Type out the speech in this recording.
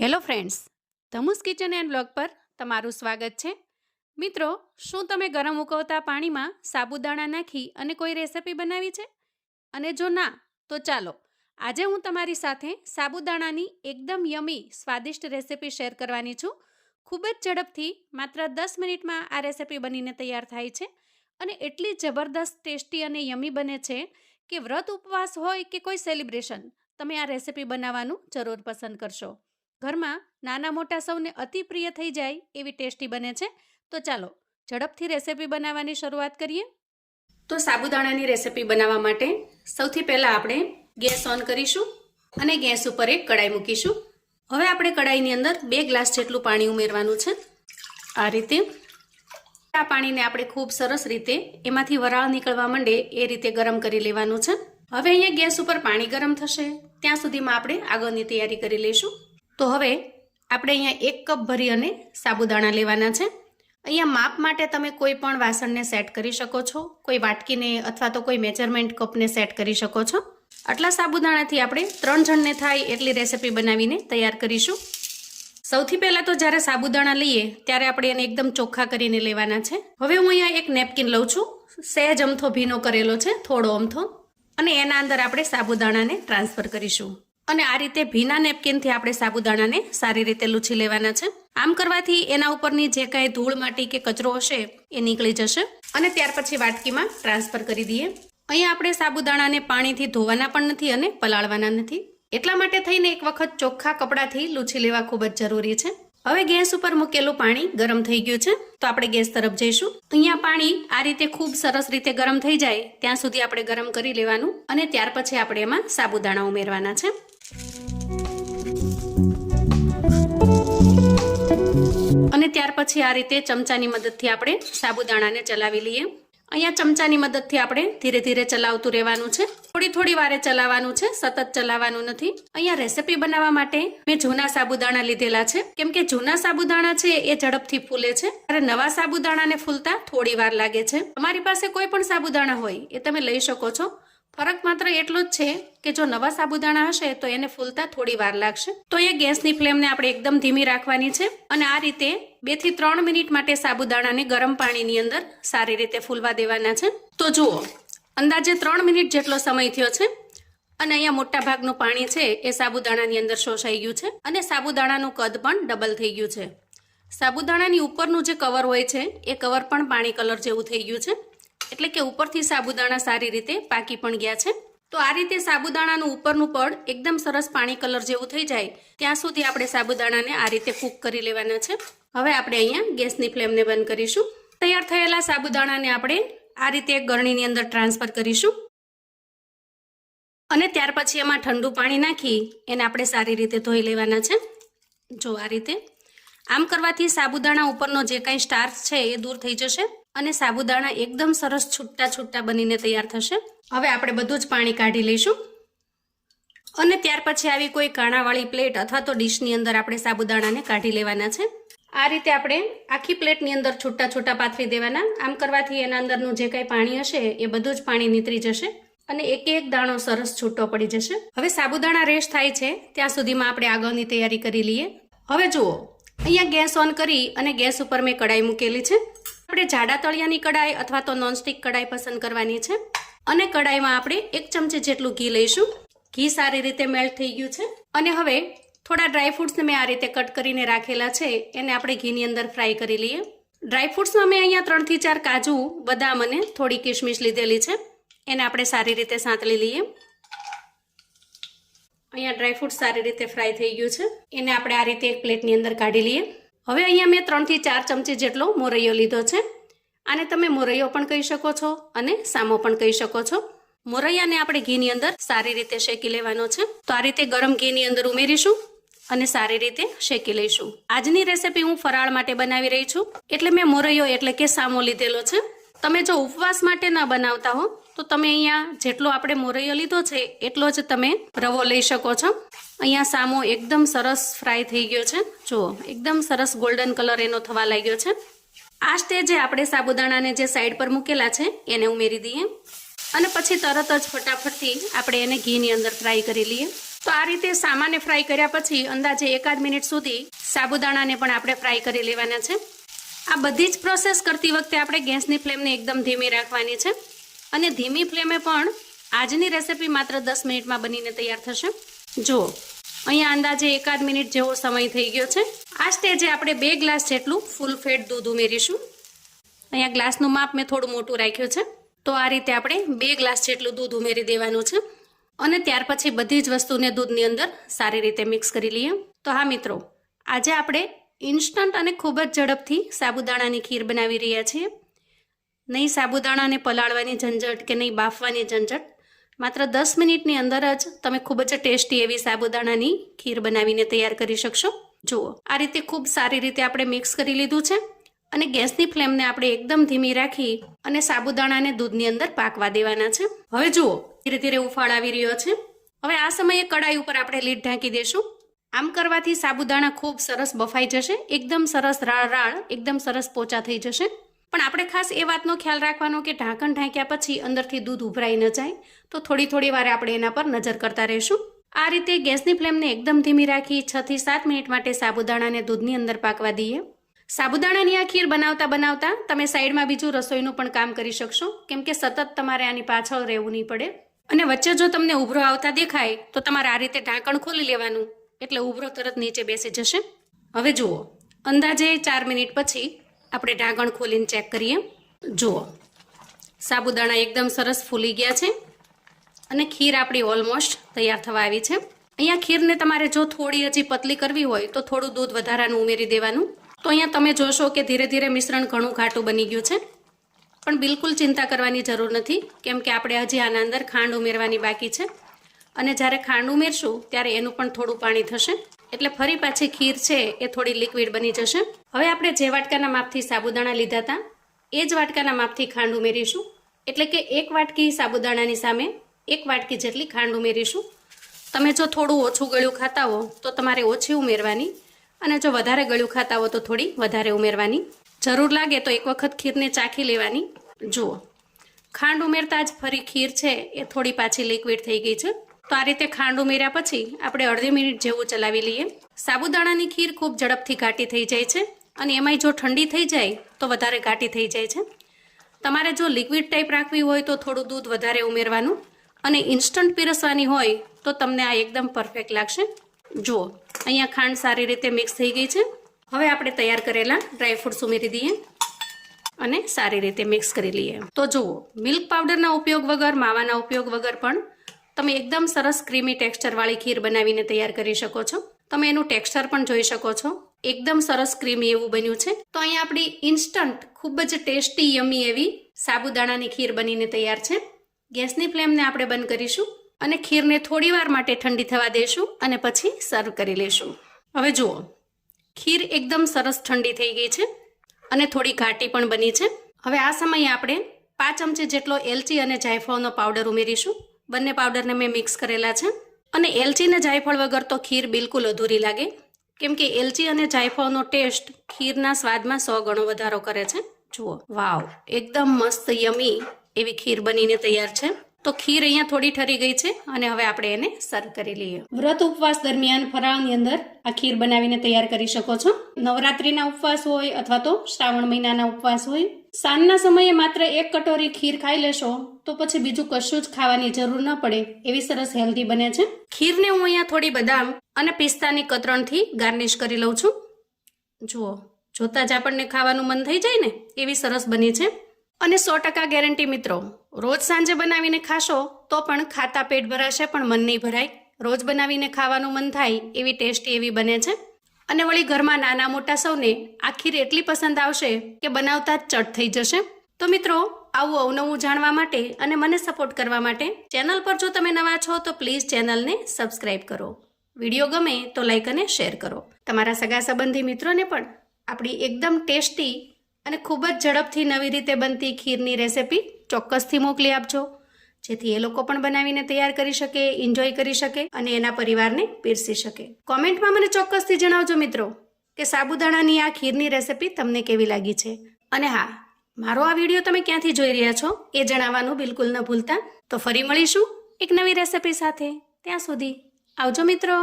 Hello friends Dhamus kitchen and blog પર તમારું સ્વાગત છે. મિત્રો, શું તમે ગરમ ઉકળતા પાણીમાં સાબુદાણા નાખી અને કોઈ રેસિપી બનાવી છે? અને જો ના, તો ચાલો, આજે હું તમારી સાથે સાબુદાણાની એકદમ યમી, સ્વાદિષ્ટ રેસિપી શેર કરવાની છું. ખૂબ જ ઝડપથી માત્ર દસ મિનિટમાં આ રેસિપી બનીને તૈયાર થાય છે અને એટલી જબરદસ્ત ટેસ્ટી અને યમી બને છે કે વ્રત ઉપવાસ હોય કે કોઈ સેલિબ્રેશન, તમે આ રેસિપી બનાવવાનું જરૂર પસંદ કરશો. ઘરમાં નાના મોટા સૌને અતિ પ્રિય થઈ જાય એવી ટેસ્ટી બને છે. તો ચાલો, ઝડપથી રેસિપી બનાવવાની શરૂઆત કરીએ. તો સાબુદાણાની રેસિપી બનાવવા માટે સૌથી પહેલાં આપણે ગેસ ઓન કરીશું અને ગેસ ઉપર એક કડાઈ મૂકીશું. હવે આપણે કડાઈની અંદર બે ગ્લાસ જેટલું પાણી ઉમેરવાનું છે. આ રીતે આ પાણીને આપણે ખૂબ સરસ રીતે એમાંથી વરાળ નીકળવા માંડે એ રીતે ગરમ કરી લેવાનું છે. હવે અહીંયા ગેસ ઉપર પાણી ગરમ થશે. ત્યાં સુધીમાં આપણે આગળની તૈયારી કરી લઈશું. તો હવે આપણે અહીંયા એક કપ ભરી અને સાબુદાણા લેવાના છે. અહીંયા માપ માટે તમે કોઈ પણ વાસણને સેટ કરી શકો છો. કોઈ વાટકીને અથવા તો કોઈ મેજરમેન્ટ કપને સેટ કરી શકો છો. આટલા સાબુદાણાથી આપણે ત્રણ જણને થાય એટલી રેસિપી બનાવીને તૈયાર કરીશું. સૌથી પહેલાં તો જ્યારે સાબુદાણા લઈએ ત્યારે આપણે એને એકદમ ચોખ્ખા કરીને લેવાના છે. હવે હું અહીંયા એક નેપકિન લઉં છું. સહેજ અમથો ભીનો કરેલો છે, થોડો અમથો. અને એના અંદર આપણે સાબુદાણાને ટ્રાન્સફર કરીશું. અને આ રીતે ભીના નેપકિનથી આપણે સાબુદાણાને સારી રીતે લૂછી લેવાના છે. આમ કરવાથી એના ઉપરની જે કાંઈ ધૂળ, માટી કે કચરો હશે, એ નીકળી જશે. અને ત્યાર પછી વાટકીમાં ટ્રાન્સફર કરી દઈએ. અહીંયા આપણે સાબુદાણાને પાણીથી ધોવાના પણ નથી અને પલાળવાના નથી. એટલા માટે થઈને એક વખત ચોખ્ખા કપડાથી લૂછી લેવા ખૂબ જ જરૂરી છે. હવે ગેસ ઉપર મૂકેલું પાણી ગરમ થઈ ગયું છે. તો આપણે ગેસ તરફ જઈશું. અહીંયા પાણી આ રીતે ખૂબ સરસ રીતે ગરમ થઈ જાય, ત્યાં સુધી આપણે ગરમ કરી લેવાનું. અને ત્યાર પછી આપણે એમાં સાબુદાણા ઉમેરવાના છે. અને ત્યાર પછી આ રીતે ચમચાની મદદથી આપણે સાબુદાણાને ચલાવી લઈએ. અહીંયા ચમચાની મદદથી આપણે ધીરે ધીરે ચલાવતું રહેવાનું છે. થોડી થોડી વારે ચલાવવાનું છે, સતત ચલાવવાનું નથી. અહીંયા રેસિપી બનાવવા માટે મેં જૂના સાબુદાણા લીધેલા છે. કેમ કે જૂના સાબુદાણા છે એ ઝડપથી ફૂલે છે. અને નવા સાબુદાણાને ફૂલતા થોડી વાર લાગે છે. તમારી પાસે કોઈ પણ સાબુદાણા હોય એ તમે લઈ શકો છો. ફરક માત્ર એટલો જ છે કે જો નવા સાબુદાણા હશે તો એને ફૂલતા થોડી વાર લાગશે. તો એ ગેસની ફ્લેમને આપણે એકદમ ધીમી રાખવાની છે અને આ રીતે બેથી ત્રણ મિનિટ માટે સાબુદાણાને ગરમ પાણીની અંદર સારી રીતે ફૂલવા દેવાના છે. તો જુઓ, અંદાજે ત્રણ મિનિટ જેટલો સમય થયો છે અને અહીંયા મોટા ભાગનું પાણી છે એ સાબુદાણાની અંદર શોષાઈ ગયું છે અને સાબુદાણાનું કદ પણ ડબલ થઈ ગયું છે. સાબુદાણાની ઉપરનું જે કવર હોય છે, એ કવર પણ પાણી કલર જેવું થઈ ગયું છે. એટલે કે ઉપરથી સાબુદાણા સારી રીતે પાકી પણ ગયા છે. તો આ રીતે સાબુદાણાનું ઉપરનું પડ એકદમ સરસ પાણી કલર જેવું થઈ જાય, ત્યાં સુધી આપણે સાબુદાણાને આ રીતે કૂક કરી લેવાના છે. હવે આપણે અહીંયા ગેસની ફ્લેમને બંધ કરીશું. તૈયાર થયેલા સાબુદાણાને આપણે આ રીતે ગરણીની અંદર ટ્રાન્સફર કરીશું. અને ત્યાર પછી એમાં ઠંડુ પાણી નાખી એને આપણે સારી રીતે ધોઈ લેવાના છે. જો આ રીતે. આમ કરવાથી સાબુદાણા ઉપરનો જે કાંઈ સ્ટાર્ચ છે એ દૂર થઈ જશે. અને સાબુદાણા એકદમ સરસ છૂટા છૂટા બનીને તૈયાર થશે. હવે આપણે બધું જ પાણી કાઢી લઈશું. અને ત્યાર પછી આવી કોઈ કાણાવાળી પ્લેટ અથવા તો ડીશની અંદર આપણે સાબુદાણાને કાઢી લેવાના છે. આ રીતે આપણે આખી પ્લેટની અંદર છૂટા છૂટા પાથરી દેવાના. આમ કરવાથી એના અંદરનું જે કાંઈ પાણી હશે એ બધું જ પાણી નીતરી જશે અને એક એક દાણો સરસ છૂટો પડી જશે. હવે સાબુદાણા રેશ થાય છે, ત્યાં સુધીમાં આપણે આગળની તૈયારી કરી લઈએ. હવે જુઓ, અહીંયા ગેસ ઓન કરી અને ગેસ ઉપર મેં કડાઈ મૂકેલી છે. આપણે જાડા તળિયાની કડાઈ અથવા તો નોનસ્ટિક કડાઈ પસંદ કરવાની છે. અને કડાઈમાં આપણે એક ચમચી જેટલું ઘી લઈશું. ઘી સારી રીતે મેલ્ટ થઈ ગયું છે. અને હવે થોડા ડ્રાયફ્રૂટ્સને મેં આ રીતે કટ કરીને રાખેલા છે. એને આપણે ઘીની અંદર ફ્રાય કરી લઈએ. ડ્રાયફ્રૂટ્સમાં મેં અહીંયા ત્રણથી ચાર કાજુ, બદામ અને થોડી કિશમિશ લીધેલી છે. એને આપણે સારી રીતે સાંતળી લઈએ. અહીંયા ડ્રાયફ્રૂટ સારી રીતે ફ્રાય થઈ ગયું છે. એને આપણે આ રીતે એક પ્લેટની અંદર કાઢી લઈએ. હવે અહીંયા મેં ત્રણથી ચાર ચમચી જેટલો મોરૈયો લીધો છે. આને તમે મોરૈયો પણ કહી શકો છો અને સામો પણ કહી શકો છો. મોરૈયાને આપણે ઘીની અંદર સારી રીતે શેકી લેવાનો છે. તો આ રીતે ગરમ ઘીની અંદર ઉમેરીશું અને સારી રીતે શેકી લઈશું. આજની રેસીપી હું ફરાળ માટે બનાવી રહી છું. એટલે મેં મોરૈયો એટલે કે સામો લીધેલો છે. તમે જો ઉપવાસ માટે ન બનાવતા હો તો તમે અહીંયા જેટલો આપણે મોરૈયો લીધો છે, એટલો જ તમે રવો લઈ શકો છો. અહીંયા સામો એકદમ સરસ ફ્રાય થઈ ગયો છે. જુઓ, એકદમ સરસ ગોલ્ડન કલર એનો થવા લાગ્યો છે. આ સ્ટેજે આપણે સાબુદાણાને જે સાઈડ પર મૂકેલા છે, એને ઉમેરી દઈએ. અને પછી તરત જ ફટાફટથી આપણે એને ઘીની અંદર ફ્રાય કરી લઈએ. તો આ રીતે સામાને ફ્રાય કર્યા પછી અંદાજે એકાદ મિનિટ સુધી સાબુદાણાને પણ આપણે ફ્રાય કરી લેવાના છે. આ બધી જ પ્રોસેસ કરતી વખતે આપણે ગેસની ફ્લેમને એકદમ ધીમી રાખવાની છે. અને ધીમી ફ્લેમે પણ આજની રેસિપી માત્ર દસ મિનિટમાં બનીને તૈયાર થશે. જુઓ, અહીંયા અંદાજે એકાદ મિનિટ જેવો સમય થઈ ગયો છે. આ સ્ટેજે આપણે બે ગ્લાસ જેટલું ફૂલ ફેટ દૂધ ઉમેરીશું. અહીંયા ગ્લાસનું માપ મેં થોડું મોટું રાખ્યું છે. તો આ રીતે આપણે બે ગ્લાસ જેટલું દૂધ ઉમેરી દેવાનું છે. અને ત્યાર પછી બધી જ વસ્તુને દૂધની અંદર સારી રીતે મિક્સ કરી લઈએ. તો હા મિત્રો, આજે આપણે ઇન્સ્ટન્ટ અને ખૂબ જ ઝડપથી સાબુદાણાની ખીર બનાવી રહ્યા છીએ. નહીં સાબુદાણાને પલાળવાની ઝંઝટ કે નહીં બાફવાની ઝંઝટ? માત્ર દસ મિનિટની અંદર જ તમે ખૂબ જ ટેસ્ટી એવી સાબુદાણાની ખીર બનાવીને તૈયાર કરી શકશો. જુઓ, આ રીતે ખૂબ સારી રીતે આપણે મિક્સ કરી લીધું છે અને ગેસની ફ્લેમને આપણે એકદમ ધીમી રાખી અને સાબુદાણાને દૂધની અંદર પાકવા દેવાના છે. હવે જુઓ, ધીરે ધીરે ઉફાળ આવી રહ્યો છે. હવે આ સમયે કડાઈ ઉપર આપણે લીડ ઢાંકી દેશું. આમ કરવાથી સાબુદાણા ખૂબ સરસ બફાઈ જશે, એકદમ સરસ રાળ રાળ, એકદમ સરસ પોચા થઈ જશે. પણ આપણે ખાસ એ વાતનો ખ્યાલ રાખવાનો કે ઢાંકણ ઢાંક્યા પછી અંદરથી દૂધ ઉભરાઈ ન જાય. તો થોડી થોડી વાર આપણે એના પર નજર કરતા રહીશું. આ રીતે ગેસની ફ્લેમને એકદમ ધીમી રાખી છ થી સાત મિનિટ માટે સાબુદાણાને દૂધની અંદર પાકવા દઈએ. સાબુદાણાની આ ખીર બનાવતા બનાવતા તમે સાઈડમાં બીજું રસોઈનું પણ કામ કરી શકશો, કેમ કે સતત તમારે આની પાછળ રહેવું નહીં પડે. અને વચ્ચે જો તમને ઉભરો આવતા દેખાય, તો તમારે આ રીતે ઢાંકણ ખોલી લેવાનું. એટલે ઉભરો તરત નીચે બેસી જશે. હવે જુઓ, અંદાજે ચાર મિનિટ પછી આપણે ઢાંકણ ખોલીને ચેક કરીએ. જુઓ. સાબુદાણા એકદમ સરસ ફૂલી ગયા છે. અને ખીર આપણી ઓલમોસ્ટ તૈયાર થવા આવી છે. અહીંયા ખીરને તમારે જો થોડી હજી પતલી કરવી હોય તો થોડું દૂધ વધારાનું ઉમેરી દેવાનું. તો અહીંયા તમે જોશો કે ધીરે ધીરે મિશ્રણ ઘણું ઘાટું બની ગયું છે. પણ બિલકુલ ચિંતા કરવાની જરૂર નથી, કેમ કે આપણે હજી આના અંદર ખાંડ ઉમેરવાની બાકી છે. અને જ્યારે ખાંડ ઉમેરશું, ત્યારે એનું પણ થોડું પાણી થશે. એટલે ફરી પાછી ખીર છે એ થોડી લિક્વિડ બની જશે. હવે આપણે જે વાટકાના માપથી સાબુદાણા લીધા હતા, એ જ વાટકાના માપથી ખાંડ ઉમેરીશું. એટલે કે એક વાટકી સાબુદાણાની સામે એક વાટકી જેટલી ખાંડ ઉમેરીશું. તમે જો થોડું ઓછું ગળ્યું ખાતા હો, તો તમારે ઓછી ઉમેરવાની. અને જો વધારે ગળ્યું ખાતા હો, તો થોડી વધારે ઉમેરવાની. જરૂર લાગે તો એક વખત ખીરને ચાખી લેવાની. જુઓ, ખાંડ ઉમેરતા જ ફરી ખીર છે, એ થોડી પાછી લિક્વિડ થઈ ગઈ છે. તો આ રીતે ખાંડ ઉમેર્યા પછી આપણે અડધી મિનિટ જેવું ચલાવી લઈએ. સાબુદાણાની ખીર ખૂબ ઝડપથી ઘાટી થઈ જાય છે. અને એમાંય જો ઠંડી થઈ જાય તો વધારે ઘાટી થઈ જાય છે. તમારે જો લિક્વિડ ટાઈપ રાખવી હોય તો થોડું દૂધ વધારે ઉમેરવાનું અને ઇન્સ્ટન્ટ પીરસવાની હોય તો તમને આ એકદમ પરફેક્ટ લાગશે. જુઓ, અહીંયા ખાંડ સારી રીતે મિક્સ થઈ ગઈ છે. હવે આપણે તૈયાર કરેલા ડ્રાયફ્રૂટ્સ ઉમેરી દઈએ અને સારી રીતે મિક્સ કરી લઈએ. તો જુઓ, મિલ્ક પાવડરના ઉપયોગ વગર, માવાના ઉપયોગ વગર પણ તમે એકદમ સરસ ક્રીમી ટેક્સચરવાળી ખીર બનાવીને તૈયાર કરી શકો છો. તમે એનું ટેક્સચર પણ જોઈ શકો છો. એકદમ સરસ ક્રીમી એવું બન્યું છે. તો અહીંયા આપણી ઇન્સ્ટન્ટ ખૂબ જ ટેસ્ટી યમી એવી સાબુદાણાની ખીર બનીને તૈયાર છે. ગેસની ફ્લેમને આપણે બંધ કરીશું અને ખીરને થોડી વાર માટે ઠંડી થવા દેશું અને પછી સર્વ કરી લેશું. હવે જુઓ, ખીર એકદમ સરસ ઠંડી થઈ ગઈ છે અને થોડી ઘાટી પણ બની છે. હવે આ સમયે આપણે પાંચ ચમચી જેટલો એલચી અને જાયફળનો પાવડર ઉમેરીશું. બંને પાવડરને મેં મિક્સ કરેલા છે. અને એલચી ને જાયફળ વગર તો ખીર બિલકુલ અધૂરી લાગે. કેમ કે એલચી અને જાયફળનો ટેસ્ટ ખીરના સ્વાદમાં સો ગણો વધારો કરે છે. જુઓ. વાવ. એકદમ મસ્ત, યમી એવી ખીર બનીને તૈયાર છે. તો ખીર અહીંયા થોડી ઠરી ગઈ છે અને હવે આપણે એને સર્વ કરી લઈએ. વ્રત ઉપવાસ દરમિયાન ફરાળની અંદર આ ખીર બનાવીને તૈયાર કરી શકો છો. નવરાત્રિના ઉપવાસ હોય અથવા તો શ્રાવણ મહિનાના ઉપવાસ હોય સાંજના સમયે માત્ર એક કટોરી ખીર ખાઈ લેશો, તો પછી બીજું કશું જ ખાવાની જરૂર ન પડે, એવી સરસ હેલ્ધી બને છે. ખીરને હું અહીંયા થોડી બદામ અને પિસ્તાની કતરણથી ગાર્નિશ કરી લઉં છું. જુઓ, જોતા જ આપણને ખાવાનું મન થઈ જાય ને, એવી સરસ બની છે. અને સો ટકા ગેરંટી મિત્રો, રોજ સાંજે બનાવીને ખાશો, તો પણ ખાતા પેટ ભરાશે પણ મન નહીં ભરાય. રોજ બનાવીને ખાવાનું મન થાય, એવી ટેસ્ટી એવી બને છે. અને વળી ઘરમાં નાના મોટા સૌને આ ખીર એટલી પસંદ આવશે કે બનાવતા જ ચટ થઈ જશે. તો મિત્રો, આવું અવનવું જાણવા માટે અને મને સપોર્ટ કરવા માટે ચેનલ પર જો તમે નવા છો, તો પ્લીઝ ચેનલને સબસ્ક્રાઇબ કરો. વીડિયો ગમે તો લાઈક અને શેર કરો. તમારા સગા સંબંધી મિત્રોને પણ આપણી એકદમ ટેસ્ટી અને ખૂબ જ ઝડપથી નવી રીતે બનતી ખીરની રેસિપી ચોક્કસથી મોકલી આપજો. જેથી એ લોકો પણ બનાવીને તૈયાર કરી શકે એન્જોય કરી શકે અને એના પરિવારને પીરસી શકે. કોમેન્ટમાં મને ચોક્કસથી જણાવજો મિત્રો કે સાબુદાણાની આ ખીરની રેસિપી તમને કેવી લાગી છે? અને હા, મારો આ વીડિયો તમે ક્યાંથી જોઈ રહ્યા છો એ જણાવવાનું બિલકુલ ન ભૂલતા. તો ફરી મળીશું એક નવી રેસિપી સાથે. ત્યાં સુધી આવજો મિત્રો.